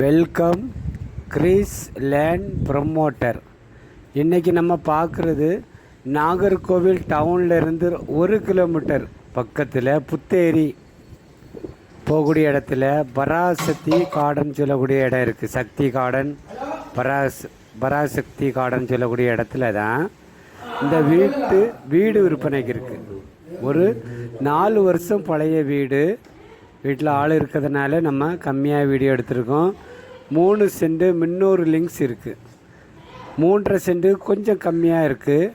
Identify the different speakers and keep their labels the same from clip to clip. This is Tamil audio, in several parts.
Speaker 1: Welcome Greece land promoter. இன்றைக்கி நம்ம பார்க்குறது நாகர்கோவில் டவுன்லேருந்து ஒரு கிலோமீட்டர் பக்கத்தில் புத்தேரி போகக்கூடிய இடத்துல பராசக்தி கார்டன் சொல்லக்கூடிய இடம் இருக்குது சக்தி கார்டன் பராஸ் பராசக்தி கார்டன் சொல்லக்கூடிய இடத்துல தான் இந்த வீட்டு வீடு விற்பனைக்கு இருக்குது ஒரு நாலு வருஷம் பழைய வீடு. வீட்டில் ஆள் இருக்கிறதுனால நம்ம கம்மியாக வீடியோ எடுத்திருக்கோம். மூணு சென்ட் முன்னூறு லிங்க்ஸ் இருக்குது மூன்றரை சென்ட் கொஞ்சம் கம்மியாக இருக்குது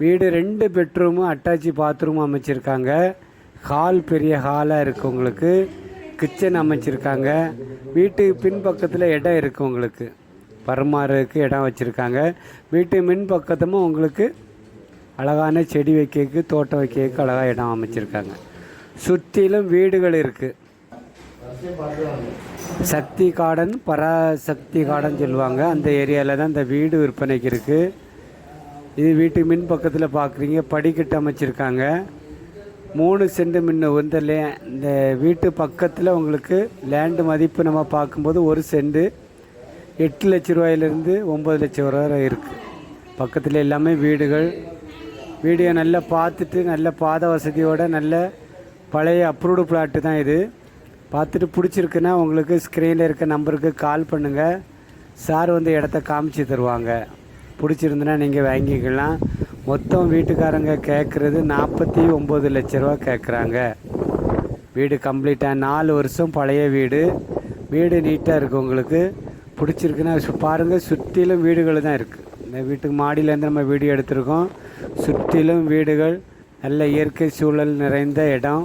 Speaker 1: வீடு ரெண்டு பெட்ரூமும் அட்டாச்சி பாத்ரூமும் அமைச்சிருக்காங்க. ஹால் பெரிய ஹாலாக இருக்குது உங்களுக்கு. கிச்சன் அமைச்சிருக்காங்க. வீட்டுக்கு பின்பக்கத்தில் இடம் இருக்குது உங்களுக்கு. பருமாறுக்கு இடம் வச்சுருக்காங்க. வீட்டு மின் பக்கத்துமும் உங்களுக்கு அழகான செடி வைக்கிறதுக்கு தோட்டம் வைக்கிறதுக்கு அழகாக இடம் அமைச்சிருக்காங்க. சுற்றிலும் வீடுகள் இருக்குது சக்தி கார்டன் பராசக்தி கார்டன் சொல்லுவாங்க. அந்த ஏரியாவில் தான் இந்த வீடு விற்பனைக்கு இருக்குது இது வீட்டுக்கு மின் பக்கத்தில் பார்க்குறீங்க படிக்கட்டு அமைச்சிருக்காங்க. மூணு சென்ட் மின் வந்து லே இந்த வீட்டு பக்கத்தில் உங்களுக்கு லேண்டு மதிப்பு நம்ம பார்க்கும்போது ஒரு செண்டு எட்டு லட்ச ரூபாயிலிருந்து ஒம்பது லட்சம் ரூபா வரை இருக்குது பக்கத்தில் எல்லாமே வீடுகள். வீடியோ நல்லா பார்த்துட்டு நல்ல பாத வசதியோடு நல்ல பழைய அப்ரூவ்டு பிளாட்டு தான் இது. பார்த்துட்டு பிடிச்சிருக்குன்னா உங்களுக்கு ஸ்க்ரீனில் இருக்க நம்பருக்கு கால் பண்ணுங்கள் சார் வந்து இடத்த காமிச்சு தருவாங்க. பிடிச்சிருந்துன்னா நீங்கள் வாங்கிக்கலாம். மொத்தம் வீட்டுக்காரங்க கேட்குறது நாற்பத்தி ஒம்பது லட்ச ரூபா கேட்குறாங்க வீடு கம்ப்ளீட்டாக நாலு வருஷம் பழைய வீடு. வீடு நீட்டாக இருக்குது உங்களுக்கு. பிடிச்சிருக்குன்னா பாருங்கள் சுற்றிலும் வீடுகள் தான் இருக்குது இந்த வீட்டுக்கு மாடியிலேருந்து நம்ம வீடியோ எடுத்திருக்கோம். சுற்றிலும் வீடுகள். நல்ல இயற்கை சூழல் நிறைந்த இடம்.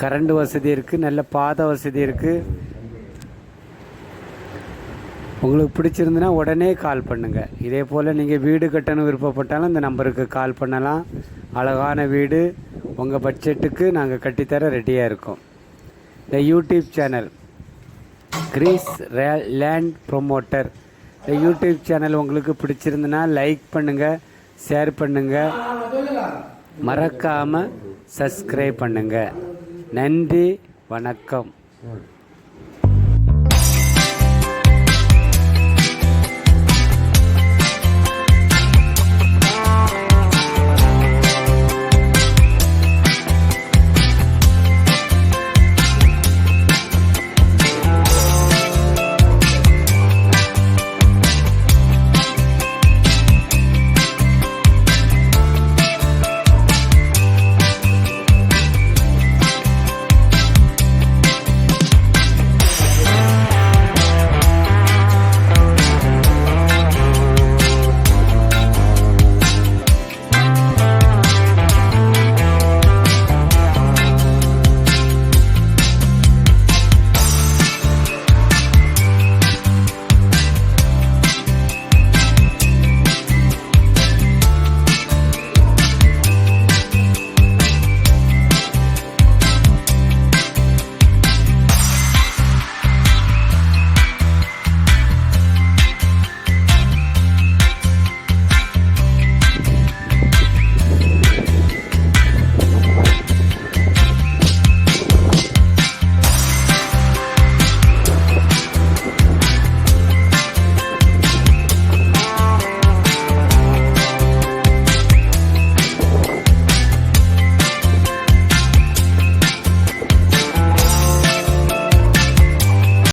Speaker 1: கரண்ட் வசதி இருக்குது நல்ல பாதை வசதி இருக்குது உங்களுக்கு பிடிச்சிருந்துன்னா உடனே கால் பண்ணுங்கள் இதே போல் நீங்கள் வீடு கட்டணும் விருப்பப்பட்டாலும் இந்த நம்பருக்கு கால் பண்ணலாம். அழகான வீடு உங்கள் பட்ஜெட்டுக்கு நாங்கள் கட்டித்தர ரெடியாக இருக்கோம். இந்த YouTube channel Grace Ray Land promoter இந்த யூடியூப் சேனல் உங்களுக்கு பிடிச்சிருந்துன்னா லைக் பண்ணுங்கள் ஷேர் பண்ணுங்கள் மறக்காமல் சப்ஸ்கிரைப் பண்ணுங்கள் நன்றி வணக்கம்.